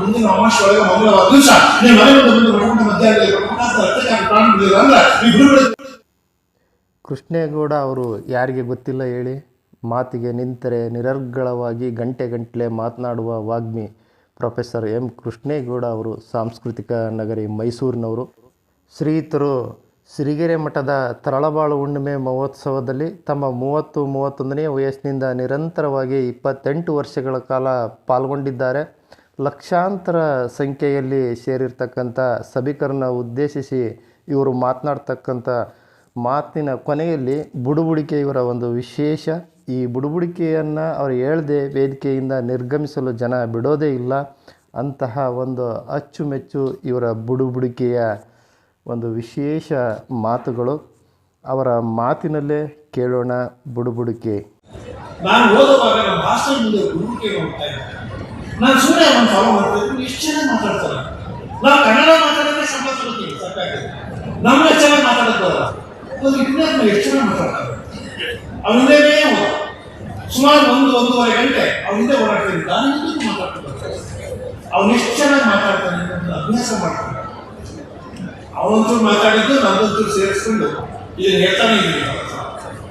ಮುಂದಿನ ಮಂಗಳವಾರ ದಿವಸ ನೀವು ಮನೆ ಮುಂದೆ ಬಂದು ಕೃಷ್ಣೇಗೌಡ ಅವರು ಯಾರಿಗೆ ಗೊತ್ತಿಲ್ಲ ಹೇಳಿ? ಮಾತಿಗೆ ನಿಂತರೆ ನಿರರ್ಗಳವಾಗಿ ಗಂಟೆ ಗಂಟಲೆ ಮಾತನಾಡುವ ವಾಗ್ಮಿ ಪ್ರೊಫೆಸರ್ ಎಂ ಕೃಷ್ಣೇಗೌಡ ಅವರು, ಸಾಂಸ್ಕೃತಿಕ ನಗರಿ ಮೈಸೂರಿನವರು. ಶ್ರೀಯುತರು ಸಿರಿಗೆರೆ ಮಠದ ತರಳಬಾಳು ಹುಣ್ಣಿಮೆ ಮಹೋತ್ಸವದಲ್ಲಿ ತಮ್ಮ ಮೂವತ್ತು ಮೂವತ್ತೊಂದನೇ ವಯಸ್ಸಿನಿಂದ ನಿರಂತರವಾಗಿ ಇಪ್ಪತ್ತೆಂಟು ವರ್ಷಗಳ ಕಾಲ ಪಾಲ್ಗೊಂಡಿದ್ದಾರೆ. ಲಕ್ಷಾಂತರ ಸಂಖ್ಯೆಯಲ್ಲಿ ಸೇರಿರ್ತಕ್ಕಂಥ ಸಭಿಕರನ್ನ ಉದ್ದೇಶಿಸಿ ಇವರು ಮಾತನಾಡ್ತಕ್ಕಂಥ ಮಾತಿನ ಕೊನೆಯಲ್ಲಿ ಬುಡುಬುಡಿಕೆ ಇವರ ಒಂದು ವಿಶೇಷ. ಈ ಬುಡುಬುಡಿಕೆಯನ್ನು ಅವರು ಹೇಳದೆ ವೇದಿಕೆಯಿಂದ ನಿರ್ಗಮಿಸಲು ಜನ ಬಿಡೋದೇ ಇಲ್ಲ. ಅಂತಹ ಒಂದು ಅಚ್ಚುಮೆಚ್ಚು ಇವರ ಬುಡುಬುಡಿಕೆಯ ಒಂದು ವಿಶೇಷ ಮಾತುಗಳು. ಅವರ ಮಾತಿನಲ್ಲೇ ಕೇಳೋಣ ಬುಡುಬುಡಿಕೆ. ನಾನು ಓದುವಾಗ ಭಾಷೆ ಮುಂದೆ ನಾನು ಸುಮ್ಮನೆ ಅವನು ಫಾಲೋ ಮಾಡ್ತಾ ಇದ್ರು ಎಷ್ಟು ಚೆನ್ನಾಗಿ ಮಾತಾಡ್ತಾರೆ. ನಾವು ಕನ್ನಡ ಮಾತಾಡಿದ್ರೆ ಸಂಬಳ ಸಾಕಾಗಿದೆ ನಮ್ಮ ಚೆನ್ನಾಗಿ ಮಾತಾಡೋದಲ್ಲ ಒಂದು ಇಂಗ್ಲೆಂಡ್ ಎಷ್ಟು ಚೆನ್ನಾಗಿ ಮಾತಾಡ್ತಾರೆ? ಅವನಿಂದೇ ಸುಮಾರು ಒಂದು, ಒಂದೂವರೆ ಗಂಟೆ ಅವನಿಂದ ಓಡಾಡ್ತೀನಿ ನಾನು ಮಾತಾಡ್ತಾರೆ ಅವನು ಎಷ್ಟು ಚೆನ್ನಾಗಿ ಮಾತಾಡ್ತಾನೆ ಅಂತ ಅಭ್ಯಾಸ ಮಾಡ್ತಾನೆ ಅವನಂತೂ ಮಾತಾಡಿದ್ದು ನಮ್ಮಂತೂ ಸೇರಿಸ್ಕೊಂಡು ಇದನ್ನು ಹೇಳ್ತಾನೆ ಇದ್ದೀನಿ.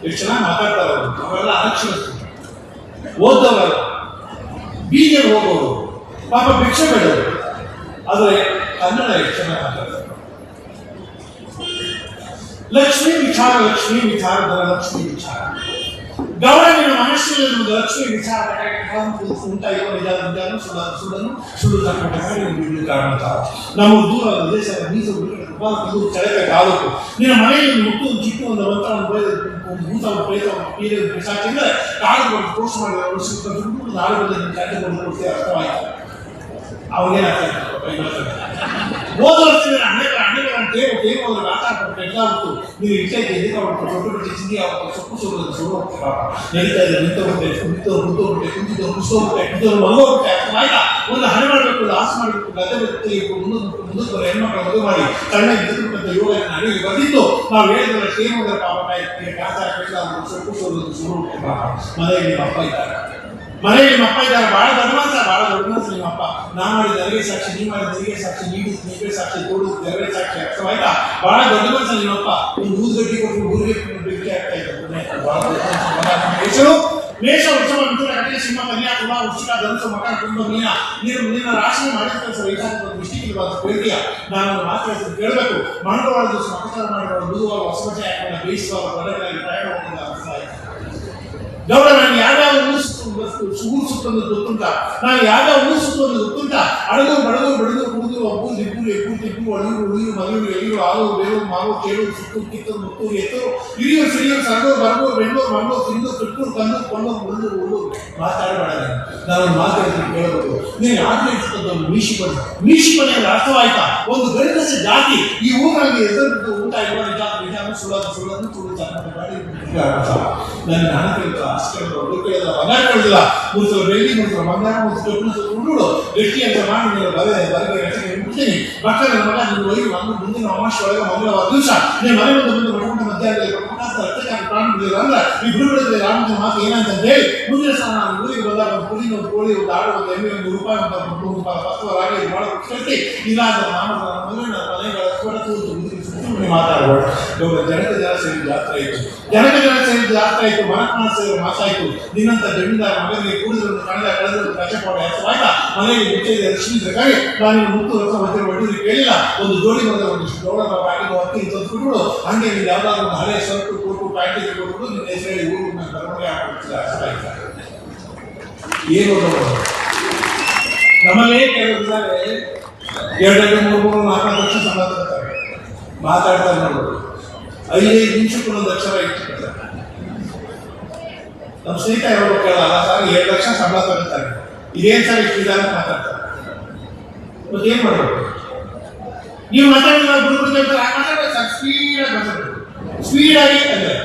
ಎಷ್ಟು ಚೆನ್ನಾಗಿ ಮಾತಾಡ್ತಾರೆ ಅವರು. ಅವರೆಲ್ಲ ಅನಕ್ಷರಸ್ಥರು ಬೀದಿಗೆ ಹೋಗೋರು ಪಾಪ ಭಿಕ್ಷೆ ಬೇಡವರು ಆದರೆ ಕನ್ನಡ ಮಾತಾಡ್ತಾರೆ. ಲಕ್ಷ್ಮೀ ವಿಚಾರ ಲಕ್ಷ್ಮೀ ವಿಚಾರ ಲಕ್ಷ್ಮೀ ವಿಚಾರ. ಗೌರವಿನ ಮನಸ್ಸಿನಲ್ಲಿ ಒಂದು ಲಕ್ಷ್ಮೀ ವಿಚಾರ ಉಂಟಾಗಿರುವ ನಿಜ ನಿಜಾನು ಸುಳ್ಳು ಸುಳ್ಳನ್ನು ಸುಳ್ಳು ತಕ್ಕ ಕಾರಣ ನಾವು ದೂರ ದೇಶದ ಮೀಸಲು ದೂರ ಚಳಕೆ ತಾಲೂಕು ನಿನ್ನ ಮನೆಯಲ್ಲಿ ಮುಟ್ಟು ಒಂದು ಚಿಟ್ಟು ಒಂದು ಮಂತ್ರವನ್ನು ಬರೆದು ಒಂದು ಭೂತ ಒಂದು ಪ್ರೇತ ಒಂದು ಪೀರೆ ಒಂದು ಪಿಶಾಚಿ ಅಂದರೆ ಕಾಳುಗಳು ಪೋಸ್ಟ್ ಮಾಡಿ ಅವರು ಸಿಕ್ಕ ದುಡ್ಡು ನಾಡುಗಳಲ್ಲಿ ಕಟ್ಟಿಕೊಂಡು ಕೊಡ್ತೀವಿ ಅರ್ಥವಾಯಿತು ಅವಾಗೇನಾಗ್ತದೆ ಹೋದ ವರ್ಷದ ಅನೇಕ ಅನೇಕ ತೇರು ತೇರು ಆಟ ಮಾತಾಡ್ತಾರೆ ಎಲ್ಲ ಉಂಟು ನೀವು ಇಟ್ಟೈತೆ ಎದುರು ಅವ್ರು ದೊಡ್ಡ ಬಿಟ್ಟು ಚಿಂದಿ ಅವ್ರು ಸೊಪ್ಪು ಸುಡೋದು ಸುಡು ನಡೀತಾ ಇದೆ ನಿಂತೋಗ್ಬಿಟ್ಟೆ ಕುಂತವ್ರು ಕುಂತೋಗ್ಬಿಟ್ಟೆ ಕುಂತಿದ್ದವ್ರು ಕುಸ್ತೋಗ್ಬಿಟ್ಟೆ ಕುಂತವ್ರು ಮಲಗೋಗ್ಬಿಟ್ಟೆ ಆಯ್ತಾ ಒಂದು ಹಣೆ ಮಾಡಬೇಕು ಆಸೆ ಮಾಡಬೇಕು ಗದ್ದೆ ತೆಗಿಬೇಕು ಮುಂದೆ ಮುಂದೆ ಹೆಣ್ಮಕ್ಳು ಮದುವೆ ಮಾಡಿ ಕಣ್ಣಾಗಿ ಬಿದ್ದುಬಿಟ್ಟಂತ ಯೋಗ ನನಗೆ ಬಂದಿದ್ದು ನಾವು ಹೇಳಿದ್ರೆ ಏನು ಅಂದ್ರೆ ಪಾಪ ತಾಯಿ ಕಾಸ ಸೊಪ್ಪು ಸುಡೋದು ಸುಡು ಮನೆಯಲ್ಲಿ ಅಪ್ಪ ಇದ್ದಾರೆ ಮನೆಯಲ್ಲಿ ನಿಮ್ಮ ಅಪ್ಪ ಇದ್ದಾರೆ, ಬಹಳ ದೊಡ್ಡ ಮನುಷ್ಯ, ಬಹಳ ದೊಡ್ಡ ಮನುಷ್ಯ ನಿಮ್ಮ ಅಪ್ಪ. ನಾ ಮಾಡಿದ ನನಗೆ ಸಾಕ್ಷಿ ನೀವು ಮಾಡಿದ ನನಗೆ ಸಾಕ್ಷಿ ನೀಡಿ ನೀವೇ ಸಾಕ್ಷಿ ತೋಡು ನೆರವೇ ಸಾಕ್ಷಿ ಅರ್ಥವಾಯ್ತಾ ಬಹಳ ನಿಮ್ಮ ಮನುಷ್ಯ ನೀವು ಒಂದು ಗಟ್ಟಿ ಕೊಟ್ಟು ಊರಿಗೆ ಬಿಟ್ಟು ಆಗ್ತಾ ಇದ್ದಾರೆ. ಹೆಸರು ಮೇಷ ವರ್ಷ ಮಿಥುನ, ಕಟಕ, ಸಿಂಹ ಕನ್ಯಾ ತುಲಾ ವೃಶ್ಚಿಕ ಧನುಸು ಮಕರ, ಕುಂಭ, ಮೀನ. ನೀನು ನಿನ್ನ ರಾಶಿ ಮಾಡಿದ ಸರ್ ಒಂದು ದೃಷ್ಟಿ ಇರುವಾಗ ಕೊಯ್ತೀಯ ನಾನು ಮಾತ್ರ ಕೇಳಬೇಕು. ಮಂಗಳವಾರ ದಿವಸ ಮಕರ ಮಾಡುವ ಬುಧವಾರ ಹೊಸ ಬಟ್ಟೆ ಹಾಕೊಂಡು ಬೇಯಿಸುವ ಹೊರಗಾಗಿ ಪ್ರಯಾಣ ಆಯ್ತು ಗೌಡ ನಾನು ಯಾವ್ಯಾವ ಊರು ಸುತ್ತೊಂದು ಗೊತ್ತುಂಟ? ನಾನು ಯಾವ್ಯಾವ ಊರು ಸುತ್ತೊಂದು ಗೊತ್ತುಂಟ? ಅಡಗು ಬಡಗು ಬಡಗು ಕುಡಿದು ಒಬ್ಬು ದಿಬ್ಬು ಎಬ್ಬು ತಿಬ್ಬು ಒಳಗು ಉಳಿಯು ಮಗಳು ಎಲಿಯು ಆರು, ಬೇರು, ಮಾರು ಕೇಳು ಸುತ್ತು ಕಿತ್ತು ಮುತ್ತೂರು, ಎತ್ತರು. ಇರಿಯೋ ಸಿರಿಯೋ ಸಣ್ಣೂರು ಬರಗೂರು ಬೆಂಗಳೂರು ತಿಂದು ತುಟ್ಟೂರು ಕಂದು ಕೊಂಡು ಮುಳ್ಳೂರು ಉಳ್ಳು ಮಾತಾಡಬೇಡ ನಾನು. ಮಾತಾಡ್ತೀನಿ ಕೇಳಬೇಕು ನೀನು ಒಂದು ಮೀಶಿ ಬಣ್ಣ ಮೀಶಿ ಬಣ್ಣ ಅರ್ಥವಾಯ್ತಾ? ಒಂದು ಗಣಿತ ಜಾತಿ. ಈ ಊರಲ್ಲಿ ಹೆಸರು ಊಟ ಇರುವ ನಿಜ ನಿಜ ಸುಳ್ಳೋದು ಸುಳ್ಳೋದು ಸುಳ್ಳು ಚಾಟ ಮಾಡಿ ನನ್ನ ನಾನು ಕೇಳ್ತಾ ಆಸ್ತಿ ಕೇಳಿದ್ರು ಕೇಳಿದ ಬಂಗಾರ ಕೇಳಿಲ್ಲ ಮೂರು ಸಾವಿರ ಬೆಳ್ಳಿ ಮೂರು ಸಾವಿರ ಬಂಗಾರ ಮೂರು ಸಾವಿರ ಕಬ್ಬು ಸಾವಿರ ಉಂಡು ಗಟ್ಟಿ ಅಂತ ಮಾಡಿ ನೀನು ಬರೆ ಬರಗೆ ರಚನೆ ಬಿಡ್ತೀನಿ ಮಕ್ಕಳ ಮಗ ನೀನು ಒಯ್ಯಿ ಒಂದು ಮುಂದಿನ ಅಮಾವಾಸ್ಯೆ ಒಳಗೆ ಮಂಗಳವಾರ ದಿವಸ ನೀನು ಮನೆ ಮುಂದೆ ಬಂದು ಮಠ ಮಧ್ಯಾಹ್ನದಲ್ಲಿ ಕೊಟ್ಟಂತ ರಕ್ತಕ್ಕಾಗಿ ಪ್ರಾಣ ಬಿಡಲಿಲ್ಲ ಅಂದ್ರೆ ಈ ಬಿಡುಗಡೆ ರಾಮನ ಮಾತು ಏನಂತ ಹೇಳಿ ಮುಂದಿನ ಸಲ ನಾನು ಊರಿಗೆ ಬಂದಾಗ ಒಂದು ಕುರಿ ಒಂದು ಕೋಳಿ ಒಂದು ಆಡು ಒಂದು ಎಮ್ಮೆ ಒಂದು ರೂಪಾಯಿ ಒಂದು ಒಂದು ಒಂದು ಪತ್ರವಾಗಿ ಇದು ಮಾಡೋ ಕಟ್ಟಿ ಇಲ್ಲ ಅಂತ ನಾನು ಮದುವೆ ತೂತು ಸುಮ್ಮನೆ ಮಾತಾಡಬೇಡ ಇವಾಗ ಜನಕ ಜನ ಸೇರಿ ಜಾತ್ರೆ ಆಯಿತು ಜನಕ ಜನ ಸೇರಿ ಜಾತ್ರೆ ಆಯಿತು ಮಹಾತ್ಮ ಸೇರಿ ಮಾತಾಯಿತು ನಿನ್ನಂತ ಜಮೀನ್ದಾರ ಮಗನಿಗೆ ಕೂಡಿದ್ರು ಕಳೆದ ಕಳೆದ್ರು ಕಷ್ಟಪಡ ಆಯ್ತಾ ಮನೆಗೆ ಮುಚ್ಚೈದೆ ರಕ್ಷಿಸಬೇಕಾಗಿ ನಾನು ಮುತ್ತು ರಸ ಮಧ್ಯೆ ಒಡ್ಡಿದ್ರೆ ಕೇಳಿಲ್ಲ ಒಂದು ಜೋಡಿ ಬಂದ ಒಂದು ಜೋಳ ಪ್ಯಾಕೆಟ್ ಹತ್ತಿ ತಂದ್ಬಿಟ್ಟು ಹಂಗೆ ನೀವು ಯಾವ್ದಾದ್ರು ಒಂದು ಹಳೆ ಸರ್ಟು ಕೊಟ್ಟು ಪ್ಯಾಕೆಟ್ ಕೊಟ್ಟು ನಿನ್ನ ಹೆಸರು ಹೇಳಿ ಊರು ಬರವಣಿಗೆ ಆಯ್ತಾ ಏನು ನಮ್ಮಲ್ಲೇ ಕೆಲವಿದ್ದಾರೆ ಎರಡೆರಡು ಮೂರು ಮೂರು ನಾಲ್ಕು ಲಕ್ಷ ಸಂಬಳ ಮಾತಾಡ್ತಾರೆ ನೋಡೋದು ಐದೈದು ನಿಮಿಷಕ್ಕೂ ಒಂದು ಅಕ್ಷರ ಇಟ್ಟಿರ್ತಾರೆ ನಮ್ಮ ಸ್ನೇಹಿತ ಯಾರು ಕೇಳಲ್ಲ ಸರ್ ಎರಡು ಲಕ್ಷ ಸಂಬಳ ತಗೊಳ್ತಾರೆ. ಇದೇನು ಸರ್ ಇಷ್ಟು ನಿಧಾನ ಮಾತಾಡ್ತಾರೆ. ಮತ್ತೆ ಏನು ಮಾಡಬೇಕು ನೀವು ಮಾತಾಡಿದ್ರೆ ಹೇಳ್ತಾರೆ ಆ ಮಾತಾಡ್ಬೇಕು ಸರ್ ಸ್ಪೀಡಾಗಿ ಮಾತಾಡ್ಬೇಕು ಸ್ಪೀಡಾಗಿ ಅಂದ್ರೆ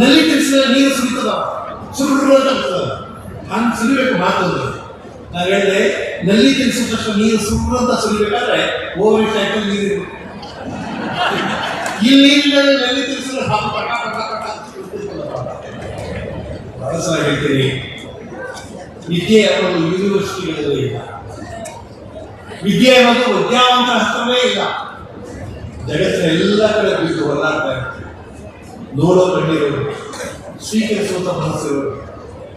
ನಲ್ಲಿ ತಿಳಿಸಿದ ನೀರು ಸುರಿತದ? ಸುರುಳು ಅಂತ ಬರ್ತದ ಹಂಗೆ ಸುರಿಬೇಕು ಮಾತಾಡೋದು ನಾನು ಹೇಳಿದೆ, ನಲ್ಲಿ ತಿಳಿಸಿದ ನೀರು ಸುರುಳು ಅಂತ ಸುರಿಬೇಕಾದ್ರೆ ಓವರ್ ಟೈಪ್ ನೀರು. ಇಲ್ಲಿ ಇಲ್ಲದೆ ಹೇಳ್ತೀನಿ ವಿದ್ಯೆ ಅನ್ನೋದು ಯೂನಿವರ್ಸಿಟಿಗಳಲ್ಲಿ ಇಲ್ಲ. ವಿದ್ಯೆ ಅನ್ನೋದು ವಿದ್ಯಾವಂತ ಹತ್ರವೇ ಇಲ್ಲ. ಜಗತ್ತಿನ ಎಲ್ಲ ಕಡೆ ಬಿದ್ದು ಹೊರಲಾಡ್ತಾ ಇರುತ್ತೆ ನೋಡೋ ಕಣ್ಣಿರೋರು ಸ್ವೀಕರಿಸುವಂತ ಮನಸ್ಸಿರೋರು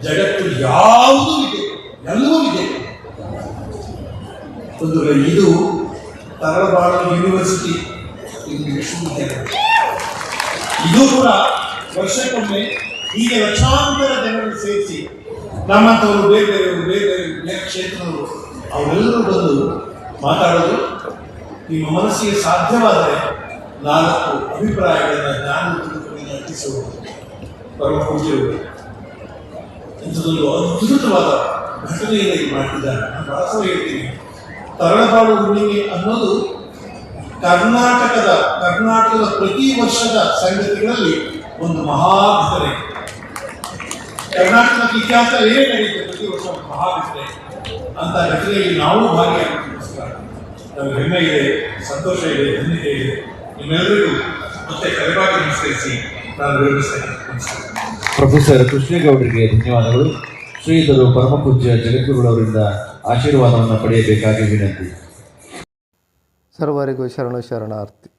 ಜಗತ್ತು ಯಾವುದೂ ಇದೆ, ಎಲ್ಲವೂ ಇದೆ. ಒಂದು ಇದು ತರಳಬಾಳು ಯೂನಿವರ್ಸಿಟಿ. ಇದು ವಿಶ್ವವಿದ್ಯಾಲಯ. ಇದು ಕೂಡ ವರ್ಷಕ್ಕೊಮ್ಮೆ ಹೀಗೆ ಲಕ್ಷಾಂತರ ಜನರು ಸೇರಿಸಿ ನಮ್ಮಂಥವರು ಬೇರೆ ಬೇರೆ ಬೇರೆ ಬೇರೆ ಕ್ಷೇತ್ರದವರು, ಅವರೆಲ್ಲರೂ ಬಂದು ಮಾತಾಡೋದು ನಿಮ್ಮ ಮನಸ್ಸಿಗೆ ಸಾಧ್ಯವಾದರೆ ನಾಲ್ಕು ಅಭಿಪ್ರಾಯಗಳನ್ನು ಜ್ಞಾನ ತಿಳಿದುಕೊಂಡು ಅರ್ಪಿಸುವುದು ಪರಮ ಪೂಜೆಯವರು ಇಂಥದ್ದೊಂದು ಅದ್ಭುತವಾದ ಘಟನೆಯನ್ನು ಮಾಡಿದ್ದಾರೆ. ನಾನು ಬಹಳ ಹೇಳ್ತೀನಿ. ತರಳಬಾಳು ಹುಣ್ಣಿಮೆ ಅನ್ನೋದು ಕರ್ನಾಟಕದ ಕರ್ನಾಟಕದ ಪ್ರತಿ ವರ್ಷದ ಸಂಗತಿಗಳಲ್ಲಿ ಒಂದು ಮಹಾ ಘಟನೆ ಕರ್ನಾಟಕದ ಇತಿಹಾಸ ಏನೇ ನಡೆಯುತ್ತೆ, ಪ್ರತಿ ವರ್ಷ ಒಂದು ಮಹಾ ಅಂತ ಘಟನೆಯಲ್ಲಿ ನಾವು ಭಾಗಿಯಾಗೋದಕ್ಕೋಸ್ಕರ ನಮಗೆ ಹೆಮ್ಮೆ ಇದೆ, ಸಂತೋಷ ಇದೆ, ಧನ್ಯತೆ ಇದೆ. ನಿಮ್ಮೆಲ್ಲರಿಗೂ ಮತ್ತೆ ಕರೆಬಾಗಿ ನಮಸ್ಕರಿಸಿ ನಾನು ವಿವರಿಸ್ತೇನೆ ಪ್ರೊಫೆಸರ್ ಕೃಷ್ಣೇಗೌಡರಿಗೆ ಧನ್ಯವಾದಗಳು. ಶ್ರೀಧರು ಪರಮಪೂಜ್ಯ ಜಗದ್ಗುರುಗಳವರಿಂದ ಆಶೀರ್ವಾದವನ್ನು ಪಡೆಯಬೇಕಾಗಿ ವಿನಂತಿ. ಸರ್ವರಿಗೂ ಶರಣು ಶರಣಾರ್ಥಿ